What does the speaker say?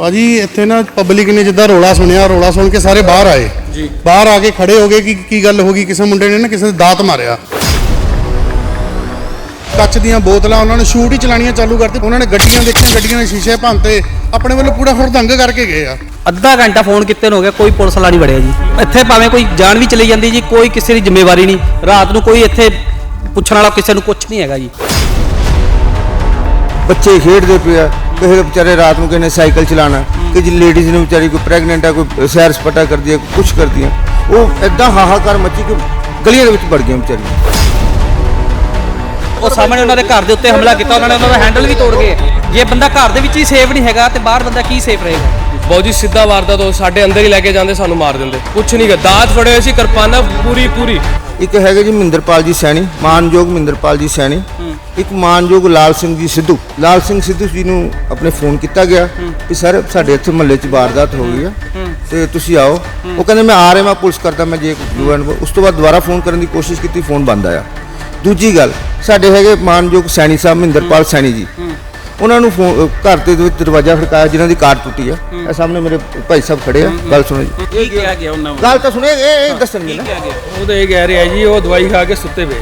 ਭਾਜੀ ਇੱਥੇ ਨਾ ਪਬਲਿਕ ਨੇ ਜਿੱਦਾਂ ਰੋਲਾ ਸੁਣਿਆ ਰੋਲਾ ਸੁਣ ਕੇ ਸਾਰੇ ਬਾਹਰ ਆਏ। ਜੀ। ਬਾਹਰ ਆ ਕੇ ਖੜੇ ਹੋ ਗਏ ਕਿ ਕੀ ਗੱਲ ਹੋ ਗਈ? ਕਿਸੇ ਮੁੰਡੇ ਨੇ ਨਾ ਕਿਸੇ ਦੇ ਦਾਤ ਮਾਰਿਆ। ਕੱਚ ਦੀਆਂ ਬੋਤਲਾਂ ਉਹਨਾਂ ਨੇ ਸ਼ੂਟ ਹੀ ਚਲਾਣੀਆਂ ਚਾਲੂ ਕਰਤੀ। ਉਹਨਾਂ ਨੇ ਗੱਡੀਆਂ ਦੇਖੀਆਂ ਗੱਡੀਆਂ ਦੇ ਸ਼ੀਸ਼ੇ ਭੰਨਤੇ। ਆਪਣੇ ਵੱਲੋਂ ਪੂਰਾ ਹੁਰਦੰਗ ਕਰਕੇ ਗਏ ਆ। ਅੱਧਾ ਘੰਟਾ ਫੋਨ ਕੀਤੇ ਨੂੰ ਹੋ ਗਿਆ ਕੋਈ ਪੁਲਿਸ ਵਾਲਾ ਨਹੀਂ ਵੜਿਆ ਜੀ। ਇੱਥੇ ਭਾਵੇਂ ਕੋਈ ਜਾਨ ਵੀ ਚਲੀ ਜਾਂਦੀ ਜੀ ਕੋਈ ਕਿਸੇ ਦੀ ਜ਼ਿੰਮੇਵਾਰੀ ਨਹੀਂ। ਰਾਤ ਨੂੰ ਕੋਈ ਇੱਥੇ ਪੁੱਛਣ ਵਾਲਾ ਕਿਸੇ ਨੂੰ ਕੁਝ ਨਹੀਂ ਹੈਗਾ ਜੀ। ਬੱਚੇ ਖੇਡਦੇ ਪਏ ਆ। ਕਿਸੇ ਦੇ ਵਿਚਾਰੇ ਰਾਤ ਨੂੰ ਕਹਿੰਦੇ ਸਾਈਕਲ ਚਲਾਣਾ ਕਿ ਜੀ ਲੇਡੀਜ਼ ਨੂੰ ਵਿਚਾਰੀ ਕੋਈ ਪ੍ਰੈਗਨੈਂਟ ਆ ਕੋਈ ਸੈਰ ਸਪਾਟਾ ਕਰਦੀ ਹੈ ਕੁਝ ਕਰਦੀ ਹੈ ਉਹ ਐਦਾਂ ਹਾਹਾਕਾਰ ਮੱਚੀ ਕਿ ਗਲੀਆਂ ਦੇ ਵਿੱਚ ਵੜ ਗਈਆਂ ਵਿਚਾਰੀਆਂ ਉਹ ਸਾਹਮਣੇ ਉਹਨਾਂ ਦੇ ਘਰ ਦੇ ਉੱਤੇ ਹਮਲਾ ਕੀਤਾ ਉਹਨਾਂ ਨੇ ਉਹਨਾਂ ਦਾ ਹੈਂਡਲ ਵੀ ਤੋੜ ਗਏ ਜੇ ਬੰਦਾ ਘਰ ਦੇ ਵਿੱਚ ਹੀ ਸੇਫ ਨਹੀਂ ਹੈਗਾ ਤੇ ਬਾਹਰ ਬੰਦਾ ਕੀ ਸੇਫ ਰਹੇਗਾ? ਬਹੁਤ ਜੀ ਸਿੱਧਾ ਵਾਰਦਾਤ ਉਹ ਸਾਡੇ ਅੰਦਰ ਹੀ ਲੈ ਕੇ ਜਾਂਦੇ ਸਾਨੂੰ ਮਾਰ ਦਿੰਦੇ। ਕੁਛ ਨਹੀਂ ਗਾ ਦਾਤ ਫੜੇ ਹੋਏ ਸੀ ਕਿਰਪਾਨਾਂ ਪੂਰੀ ਪੂਰੀ। ਇੱਕ ਹੈਗੇ ਜੀ ਮਹਿੰਦਰਪਾਲ ਜੀ ਸੈਣੀ ਮਾਨਯੋਗ ਮਹਿੰਦਰਪਾਲ ਜੀ ਸੈਣੀ। ਇੱਕ ਮਾਨਯੋਗ ਲਾਲ ਸਿੰਘ ਜੀ ਸਿੱਧੂ। ਲਾਲ ਸਿੰਘ ਸਿੱਧੂ ਜੀ ਨੂੰ ਆਪਣੇ ਫੋਨ ਕੀਤਾ ਗਿਆ ਕਿ ਸਰ ਸਾਡੇ ਇੱਥੇ ਮਹੱਲੇ 'ਚ ਵਾਰਦਾਤ ਹੋ ਗਈ ਆ ਤੇ ਤੁਸੀਂ ਆਓ। ਉਹ ਕਹਿੰਦੇ ਮੈਂ ਆ ਰਿਹਾ ਮੈਂ ਪੁਲਿਸ ਕਰਦਾ ਮੈਂ ਜੇ ਯੂਐਨ ਉਸ ਤੋਂ ਬਾਅਦ ਦੁਬਾਰਾ ਫੋਨ ਕਰਨ ਦੀ ਕੋਸ਼ਿਸ਼ ਕੀਤੀ ਫੋਨ ਬੰਦ ਆਇਆ। ਦੂਜੀ ਗੱਲ ਸਾਡੇ ਹੈਗੇ ਮਾਨਯੋਗ ਸੈਣੀ ਸਾਹਿਬ ਮਹਿੰਦਰਪਾਲ ਸੈਣੀ ਜੀ। ਉਹਨਾਂ ਨੂੰ ਫੋਨ ਘਰ ਦੇ ਵਿੱਚ ਦਰਵਾਜ਼ਾ ਖੜਕਾਇਆ ਜਿਨ੍ਹਾਂ ਦੀ ਕਾਰ ਟੁੱਟੀ ਆ। ਇਹ ਸਾਹਮਣੇ ਮੇਰੇ ਭਾਈ ਸਾਹਿਬ ਖੜੇ ਆ। ਗੱਲ ਸੁਣੋ ਜੀ। ਕੀ ਕਿਹਾ ਗਿਆ ਉਹਨਾਂ ਗੱਲ ਤਾਂ ਸੁਣੇ ਇਹ ਇਹ ਦੱਸਣਗੇ ਨਾ। ਉਹ ਤਾਂ ਇਹ ਕਹਿ ਰਿਹਾ ਜੀ ਉਹ ਦਵਾਈ ਖਾ ਕੇ ਸੁੱਤੇ ਪਏ।